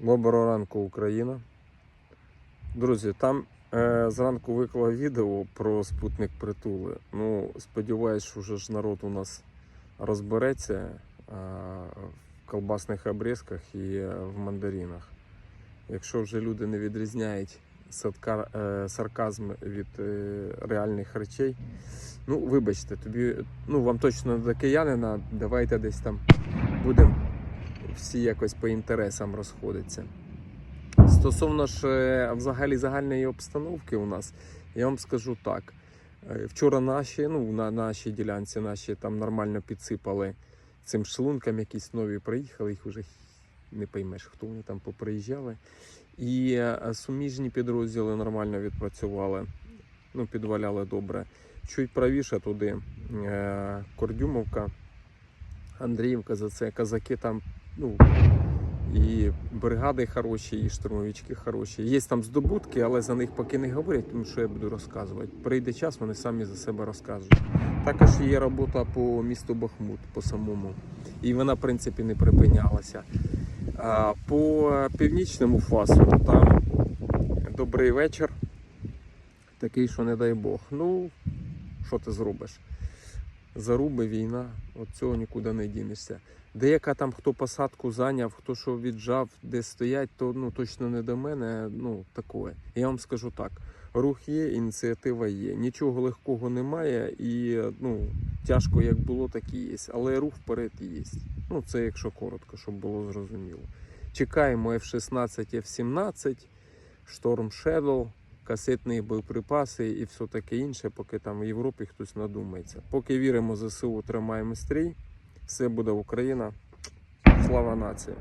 Доброго ранку, Україна. Друзі, там е, зранку виклав відео про спутник притули. Ну, сподіваюсь, що вже ж народ у нас розбереться е, в колбасних обрізках і е, в мандаринах. Якщо вже люди не відрізняють садка, е, сарказм від е, реальних речей, ну, вибачте, тобі, ну, вам точно до киянина, давайте десь там будемо всі якось по інтересам розходяться. Стосовно ж е, взагалі загальної обстановки у нас, я вам скажу так. Е, Вчора наші, ну, на нашій ділянці наші там нормально підсипали цим шлункам, якісь нові приїхали, їх вже не поймеш, хто вони там поприїжджали. І е, суміжні підрозділи нормально відпрацювали, ну, підваляли добре. Чуть правіше туди Кордюмовка, Андріївка, за це казаки там, ну, і бригади хороші, і штурмовички хороші. Є там здобутки, але за них поки не говорять, тому що я буду розказувати. Прийде час, вони самі за себе розкажуть. Також є робота по місту Бахмут, по самому. І вона, в принципі, не припинялася. А по північному фасу там добрий вечір. Такий, що не дай Бог. Ну, що ти зробиш? Заруби, війна, от цього нікуди не дінешся. Деяка там хто посадку зайняв, хто що віджав, де стоять, то ну точно не до мене. Ну такое. Я вам скажу так: рух є, ініціатива є. Нічого легкого немає, і ну тяжко як було, так і є. Але рух вперед є. Ну це якщо коротко, щоб було зрозуміло. Чекаємо F-16, F-17, Storm Shadow, касетні боєприпаси і все таке інше, поки там в Європі хтось надумається. Поки віримо ЗСУ, тримаємо стрій. Все буде Україна. Слава нації!